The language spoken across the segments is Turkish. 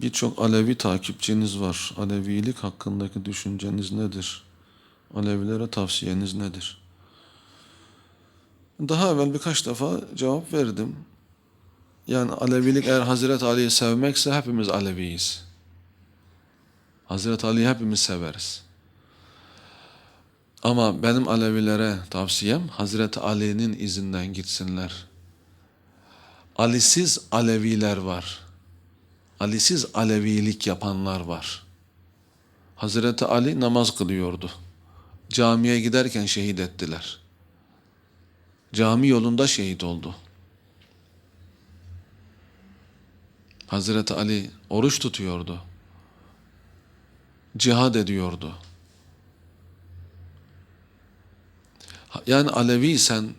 Birçok Alevi takipçiniz var. Alevilik hakkındaki düşünceniz nedir? Alevilere tavsiyeniz nedir? Daha evvel birkaç defa cevap verdim. Yani Alevilik eğer Hazreti Ali'yi sevmekse hepimiz Aleviyiz. Hazreti Ali'yi hepimiz severiz. Ama benim Alevilere tavsiyem Hazreti Ali'nin izinden gitsinler. Ali'siz Aleviler var. Ali'siz Alevilik yapanlar var. Hazreti Ali namaz kılıyordu. Camiye giderken şehit ettiler. Cami yolunda şehit oldu. Hazreti Ali oruç tutuyordu. Cihad ediyordu. Yani Alevi sen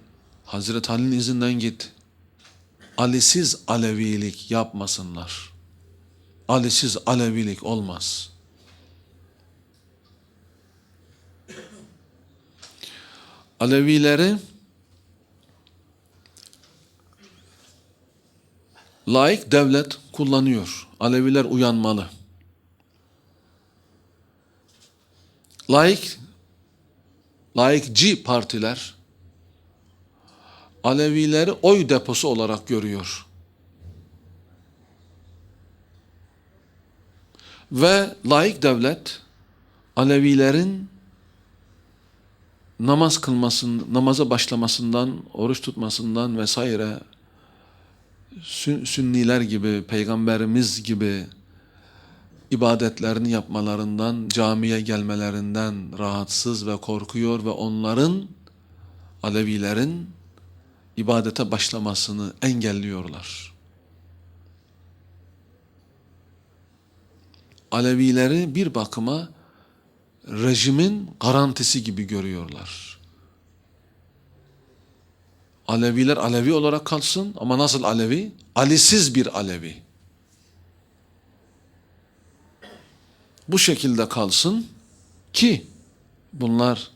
Hazreti Ali'nin izinden git. Ali'siz Alevilik yapmasınlar. Ali'siz Alevilik olmaz. Alevileri laik devlet kullanıyor. Aleviler uyanmalı. Laik laikci partiler Alevileri oy deposu olarak görüyor. Ve laik devlet Alevilerin namaz kılmasın, namaza başlamasından, oruç tutmasından vesaire Sün- Sünniler gibi, peygamberimiz gibi ibadetlerini yapmalarından, camiye gelmelerinden rahatsız ve korkuyor ve onların Alevilerin ibadete başlamasını engelliyorlar. Alevileri bir bakıma rejimin garantisi gibi görüyorlar. Aleviler Alevi olarak kalsın ama nasıl Alevi? Alisiz bir Alevi. Bu şekilde kalsın ki bunlar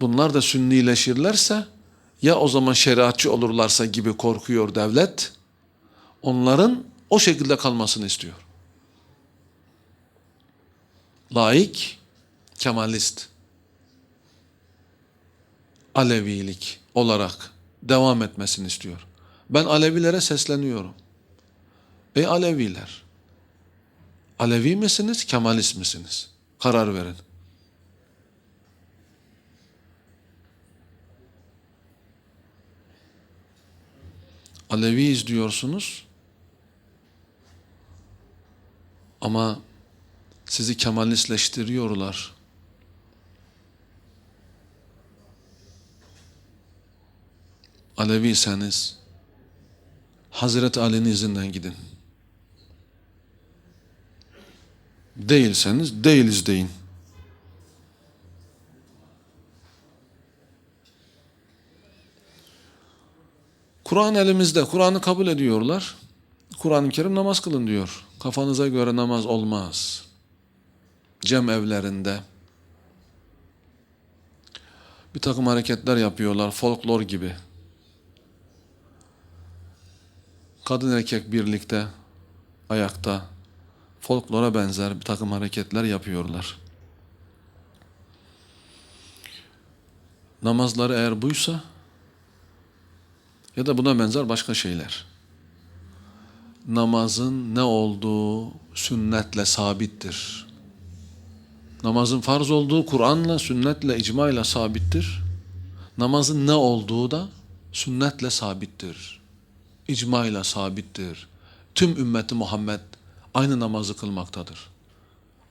bunlar da sünnileşirlerse ya o zaman şeriatçı olurlarsa gibi korkuyor devlet. Onların o şekilde kalmasını istiyor. Laik, kemalist, Alevilik olarak devam etmesini istiyor. Ben Alevilere sesleniyorum. Ey Aleviler, Alevi misiniz, Kemalist misiniz? Karar verin. Aleviyiz diyorsunuz. Ama sizi Kemalistleştiriyorlar. Aleviyseniz Hazreti Ali'nin izinden gidin. Değilseniz değiliz deyin. Kur'an elimizde. Kur'an'ı kabul ediyorlar. Kur'an-ı Kerim namaz kılın diyor. Kafanıza göre namaz olmaz. Cem evlerinde bir takım hareketler yapıyorlar folklor gibi. Kadın erkek birlikte ayakta folklora benzer bir takım hareketler yapıyorlar. Namazları eğer buysa ya da buna benzer başka şeyler. Namazın ne olduğu sünnetle sabittir. Namazın farz olduğu Kur'an'la, sünnetle, icmayla sabittir. Namazın ne olduğu da sünnetle sabittir. İcmayla sabittir. Tüm ümmeti Muhammed aynı namazı kılmaktadır.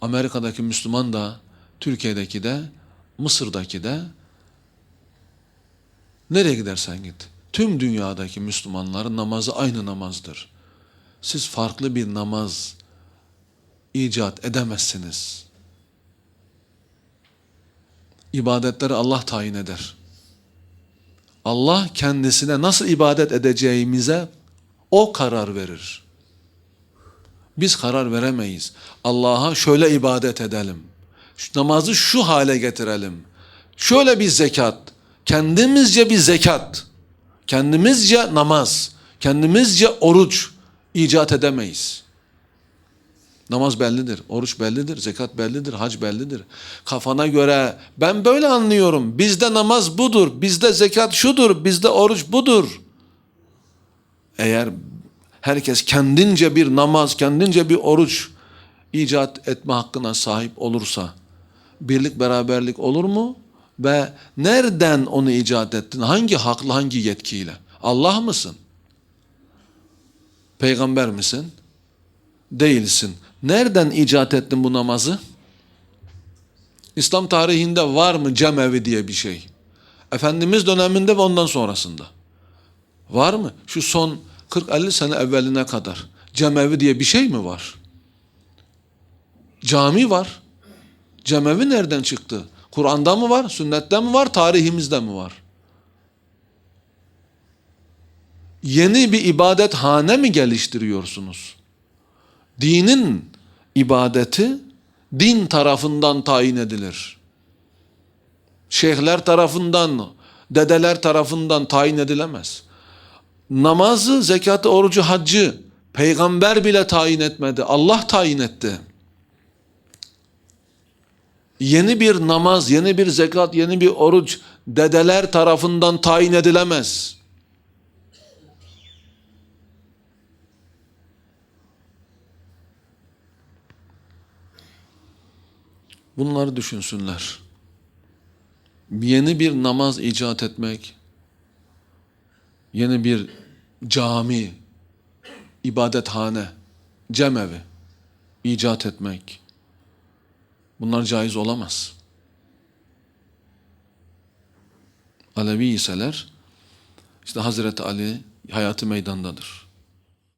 Amerika'daki Müslüman da, Türkiye'deki de, Mısır'daki de, nereye gidersen git. Tüm dünyadaki Müslümanların namazı aynı namazdır. Siz farklı bir namaz icat edemezsiniz. İbadetleri Allah tayin eder. Allah kendisine nasıl ibadet edeceğimize o karar verir. Biz karar veremeyiz. Allah'a şöyle ibadet edelim. Şu namazı şu hale getirelim. Şöyle bir zekat. Kendimizce bir zekat. Kendimizce namaz. Kendimizce oruç icat edemeyiz. Namaz bellidir, oruç bellidir, zekat bellidir, hac bellidir. Kafana göre ben böyle anlıyorum. Bizde namaz budur, bizde zekat şudur, bizde oruç budur. Eğer herkes kendince bir namaz, kendince bir oruç icat etme hakkına sahip olursa birlik beraberlik olur mu? Ve nereden onu icat ettin? Hangi hakla, hangi yetkiyle? Allah mısın? Peygamber misin? Değilsin. Nereden icat ettin bu namazı? İslam tarihinde var mı cemevi diye bir şey? Efendimiz döneminde ve ondan sonrasında. Var mı? Şu son 40-50 sene evveline kadar cemevi diye bir şey mi var? Cami var. Cemevi nereden çıktı? Kur'an'da mı var? Sünnette mi var? Tarihimizde mi var? Yeni bir ibadethane mi geliştiriyorsunuz? Dinin ibadeti din tarafından tayin edilir. Şeyhler tarafından, dedeler tarafından tayin edilemez. Namazı, zekatı, orucu, haccı peygamber bile tayin etmedi. Allah tayin etti. Yeni bir namaz, yeni bir zekat, yeni bir oruç dedeler tarafından tayin edilemez. Bunları düşünsünler. Yeni bir namaz icat etmek, yeni bir cami, ibadethane, cemevi icat etmek, bunlar caiz olamaz. Alevi iseler, işte Hazreti Ali hayatı meydandadır.